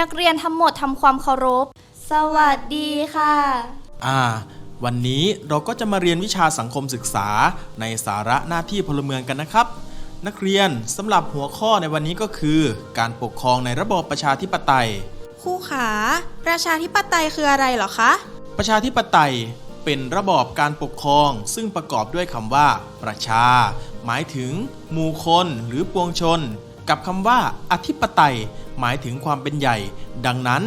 นักเรียนทั้งหมดทำความเคารพ สวัสดีค่ะ อ่า วันนี้เราก็จะมาเรียนวิชาสังคมศึกษาในสาระหน้าที่พลเมืองกันนะครับ นักเรียนสำหรับหัวข้อในวันนี้ก็คือ การปกครองในระบอบประชาธิปไตยครูขา ประชาธิปไตยคืออะไรเหรอคะ ประชาธิปไตยเป็นระบอบการปกครอง ซึ่งประกอบด้วยคำว่า ประชา หมายถึง หมู่คนหรือปวงชน กับคำว่าอธิปไตย หมายถึงความเป็นใหญ่ ดังนั้น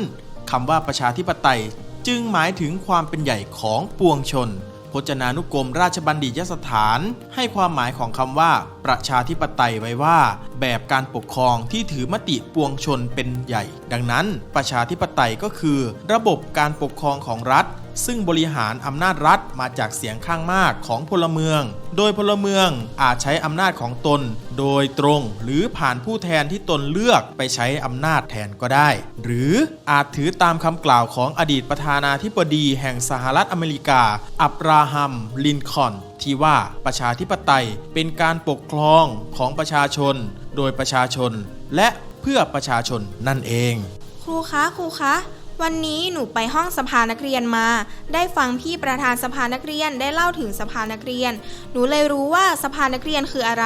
คำว่าประชาธิปไตยจึงหมายถึงความเป็นใหญ่ของปวงชน พจนานุกรมราชบัณฑิตยสถาน ให้ความหมายของคำว่า ประชาธิปไตยไว้ว่า แบบการปกครองที่ถือมติปวงชนเป็นใหญ่ ดังนั้น ประชาธิปไตยก็คือ ระบบการปกครองของรัฐ ซึ่งบริหารอำนาจรัฐมาจากเสียงข้างมากของพลเมือง โดยพลเมืองอาจใช้อำนาจของตน โดยตรงหรือผ่านผู้แทนที่ตนเลือกไปใช้อำนาจแทนก็ได้ หรืออาจถือตามคำกล่าวของอดีตประธานาธิบดีแห่งสหรัฐอเมริกา อับราฮัม ลินคอนที่ว่าประชาธิปไตยเป็นการปกครองของประชาชน โดยประชาชน และเพื่อประชาชนนั่นเอง ครูคะครูคะ วันนี้หนูไปห้องสภานักเรียนมา ได้ฟังพี่ประธานสภานักเรียนได้เล่าถึงสภานักเรียน หนูเลยรู้ว่าสภานักเรียนคืออะไร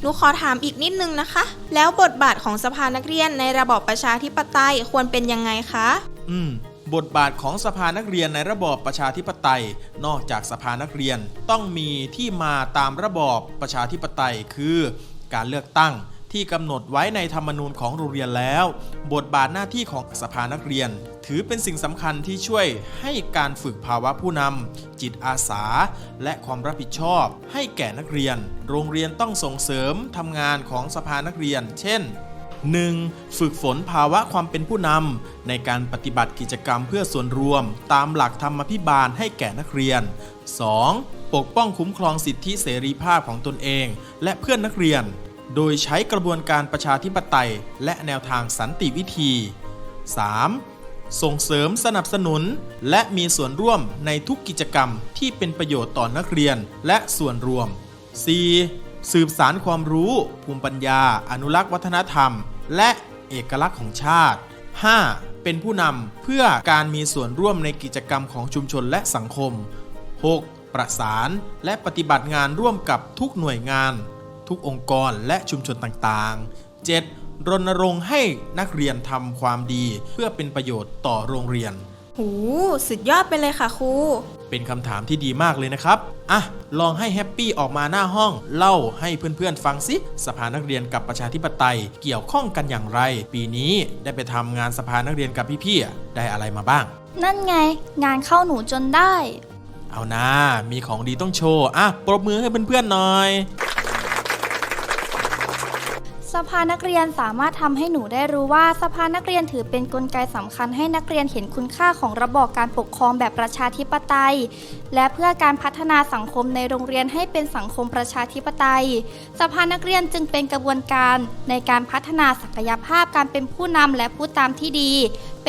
หนูขอถามอีกนิดนึงนะคะ แล้วบทบาทของสภานักเรียนในระบอบประชาธิปไตยควรเป็นยังไงคะ อืม บทบาทของสภานักเรียนในระบอบประชาธิปไตย นอกจากสภานักเรียนต้องมีที่มาตามระบอบประชาธิปไตย คือ การเลือกตั้ง ที่กำหนดไว้ในธรรมนูญของโรงเรียนแล้ว บทบาทหน้าที่ของสภานักเรียน ถือเป็นสิ่งสำคัญที่ช่วยให้การฝึกภาวะผู้นำจิตอาสา และความรับผิดชอบ ให้แก่นักเรียน โรงเรียนต้องส่งเสริมทำงานของสภานักเรียน เช่น 1. ฝึกฝนภาวะความเป็นผู้นำในการปฏิบัติกิจกรรมเพื่อส่วนรวม ตามหลักธรรมพิบาลให้แก่นักเรียน 2. ปกป้องคุ้มครองสิทธิเสรีภาพของตนเอง และเพื่อนนักเรียน โดยใช้กระบวนการประชาธิปไตย และแนวทางสันติวิธี 3. ส่งเสริมสนับสนุน และมีส่วนร่วมในทุกกิจกรรมที่เป็นประโยชน์ต่อนักเรียนและส่วนรวม 4. สืบสารความรู้ ภูมิปัญญา อนุรักษ์วัฒนธรรม และเอกลักษณ์ของชาติ 5. เป็นผู้นำเพื่อการมีส่วนร่วมในกิจกรรมของชุมชนและสังคม 6. ประสานและปฏิบัติงานร่วมกับทุกหน่วยงาน ทุกองค์กรและชุมชนต่างๆ 7. รณรงค์ให้นักเรียนทำความดีเพื่อเป็นประโยชน์ต่อโรงเรียน หูสุดยอดไปเลยค่ะครู เป็นคำถามที่ดีมากเลยนะครับ อะ ลองให้แฮปปี้ออกมาหน้าห้อง เล่าให้เพื่อนๆ ฟังสิสภานักเรียนกับประชาธิปไตยเกี่ยวข้องกันอย่างไร ปีนี้ได้ไปทำงานสภานักเรียนกับพี่ๆอะได้อะไรมาบ้าง นั่นไง งานเข้าหนูจนได้ เอานะมีของดีต้องโชว์ อะ ปรบมือให้เพื่อนๆหน่อย สภานักเรียนสามารถทำให้หนูได้รู้ว่าสภานักเรียนถือเป็นกลไกสำคัญให้นักเรียนเห็นคุณค่าของระบอบการปกครองแบบประชาธิปไตย และเพื่อการพัฒนาสังคมในโรงเรียนให้เป็นสังคมประชาธิปไตย สภานักเรียนจึงเป็นกระบวนการในการพัฒนาศักยภาพการเป็นผู้นำและผู้ตามที่ดี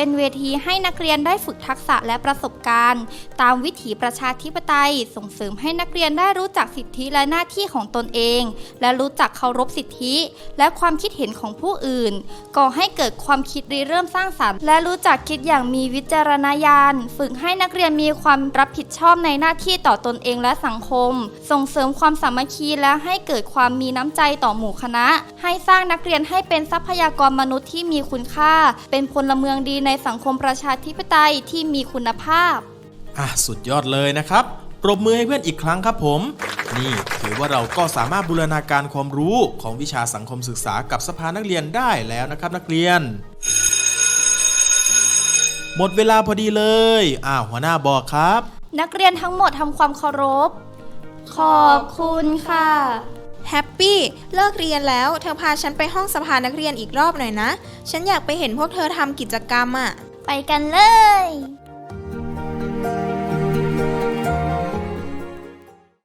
เป็นเวทีให้นักเรียนได้ฝึกทักษะและประสบการณ์ ตามวิถีประชาธิปไตย ส่งเสริมให้นักเรียนได้รู้จักสิทธิและหน้าที่ของตนเอง และรู้จักเคารพสิทธิ และความคิดเห็นของผู้อื่น ก่อให้เกิดความคิดริเริ่มสร้างสรรค์ และรู้จักคิดอย่างมีวิจารณญาณ ฝึกให้นักเรียนมีความรับผิดชอบในหน้าที่ต่อตนเองและสังคม ส่งเสริมความสามัคคีและให้เกิดความมีน้ำใจต่อหมู่คณะ ให้สร้างนักเรียนให้เป็นทรัพยากรมนุษย์ที่มีคุณค่า เป็นพลเมืองดีในสังคมประชาธิปไตยที่มีคุณภาพ อะสุดยอดเลยนะครับ ปรบมือให้เพื่อนอีกครั้งครับผม นี่ถือว่าเราก็สามารถบูรณาการความรู้ของวิชาสังคมศึกษากับสภานักเรียนได้แล้วนะครับนักเรียน หมดเวลาพอดีเลยอ้าวหัวหน้าบอกครับ นักเรียนทั้งหมดทำความเคารพ ขอบคุณค่ะ แฮปปี้เลิกเรียนแล้วเธอพาฉันไปห้องสภานักเรียนอีกรอบหน่อยนะ ฉันอยากไปเห็นพวกเธอทำกิจกรรมอะไปกันเลย